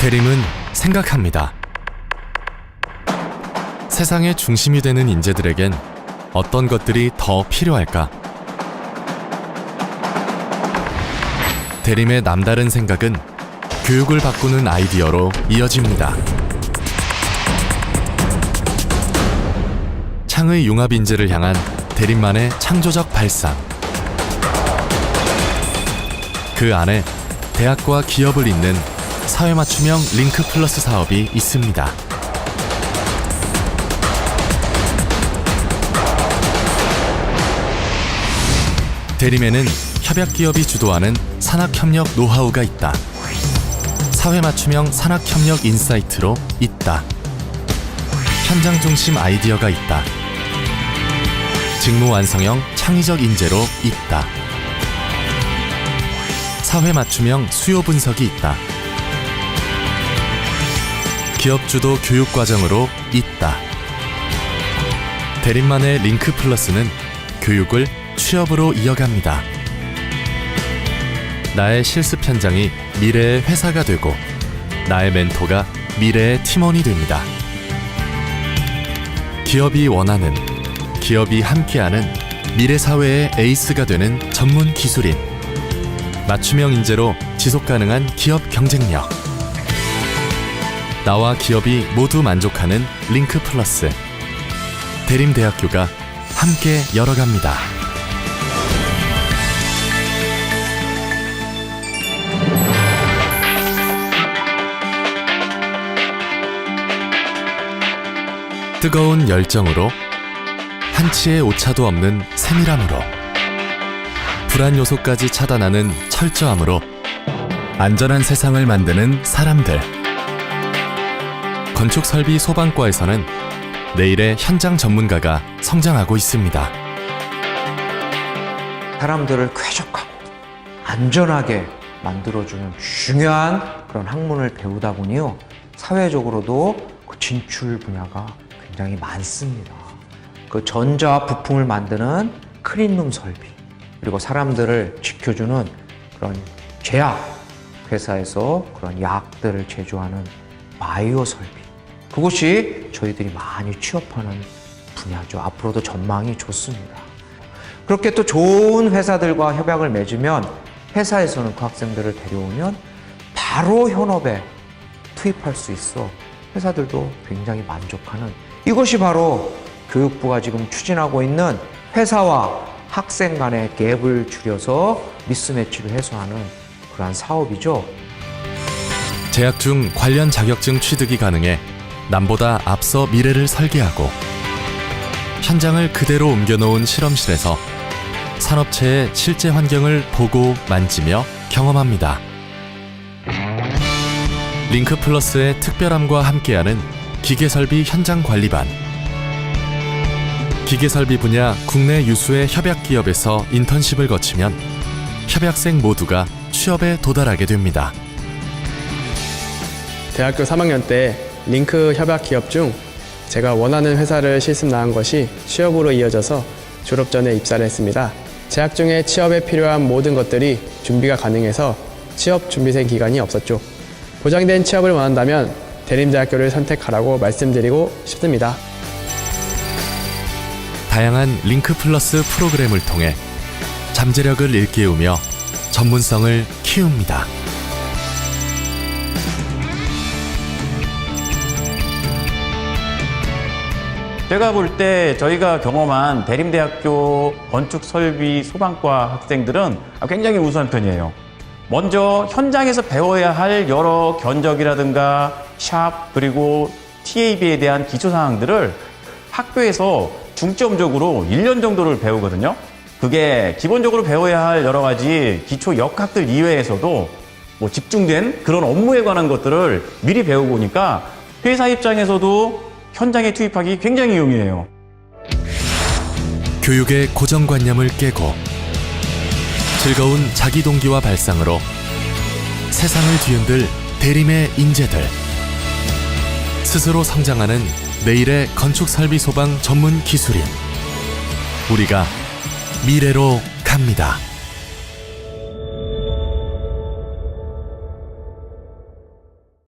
대림은 생각합니다. 세상의 중심이 되는 인재들에겐 어떤 것들이 더 필요할까? 대림의 남다른 생각은 교육을 바꾸는 아이디어로 이어집니다. 창의 융합 인재를 향한 대림만의 창조적 발상. 그 안에 대학과 기업을 잇는 사회 맞춤형 링크 플러스 사업이 있습니다. 대림에는 협약 기업이 주도하는 산학 협력 노하우가 있다. 사회 맞춤형 산학 협력 인사이트로 있다. 현장 중심 아이디어가 있다. 직무 완성형 창의적 인재로 있다. 사회 맞춤형 수요 분석이 있다. 기업 주도 교육 과정으로 있다. 대림만의 링크 플러스는 교육을 취업으로 이어갑니다. 나의 실습 현장이 미래의 회사가 되고 나의 멘토가 미래의 팀원이 됩니다. 기업이 원하는 기업이 함께하는 미래 사회의 에이스가 되는 전문 기술인 맞춤형 인재로 지속 가능한 기업 경쟁력 나와 기업이 모두 만족하는 링크 플러스 대림대학교가 함께 열어갑니다. 뜨거운 열정으로 한치의 오차도 없는 세밀함으로 불안 요소까지 차단하는 철저함으로 안전한 세상을 만드는 사람들 건축 설비 소방과에서는 내일의 현장 전문가가 성장하고 있습니다. 사람들을 쾌적하고 안전하게 만들어주는 중요한 그런 학문을 배우다 보니요. 사회적으로도 그 진출 분야가 굉장히 많습니다. 그 전자 부품을 만드는 클린룸 설비, 그리고 사람들을 지켜주는 그런 제약 회사에서 그런 약들을 제조하는 바이오 설비. 그것이 저희들이 많이 취업하는 분야죠. 앞으로도 전망이 좋습니다. 그렇게 또 좋은 회사들과 협약을 맺으면 회사에서는 그 학생들을 데려오면 바로 현업에 투입할 수 있어 회사들도 굉장히 만족하는 이것이 바로 교육부가 지금 추진하고 있는 회사와 학생 간의 갭을 줄여서 미스매치를 해소하는 그러한 사업이죠. 재학 중 관련 자격증 취득이 가능해 남보다 앞서 미래를 설계하고 현장을 그대로 옮겨놓은 실험실에서 산업체의 실제 환경을 보고 만지며 경험합니다. 링크 플러스의 특별함과 함께하는 기계설비 현장 관리반. 기계 설비 분야 국내 유수의 협약 기업에서 인턴십을 거치면 협약생 모두가 취업에 도달하게 됩니다. 대학교 3학년 때 링크 협약 기업 중 제가 원하는 회사를 실습 나간 것이 취업으로 이어져서 졸업 전에 입사를 했습니다. 재학 중에 취업에 필요한 모든 것들이 준비가 가능해서 취업 준비생 기간이 없었죠. 보장된 취업을 원한다면 대림대학교를 선택하라고 말씀드리고 싶습니다. 다양한 링크 플러스 프로그램을 통해 잠재력을 일깨우며 전문성을 키웁니다. 제가 볼 때 저희가 경험한 대림대학교 건축설비 소방과 학생들은 굉장히 우수한 편이에요. 먼저 현장에서 배워야 할 여러 견적이라든가 샵 그리고 TAB에 대한 기초 사항들을 학교에서 중점적으로 1년 정도를 배우거든요. 그게 기본적으로 배워야 할 여러 가지 기초 역학들 이외에서도 뭐 집중된 그런 업무에 관한 것들을 미리 배우고 오니까 회사 입장에서도 현장에 투입하기 굉장히 용이해요. 교육의 고정관념을 깨고 즐거운 자기 동기와 발상으로 세상을 뒤흔들 대림의 인재들 스스로 성장하는 내일의 건축 설비 소방 전문 기술인 우리가 미래로 갑니다.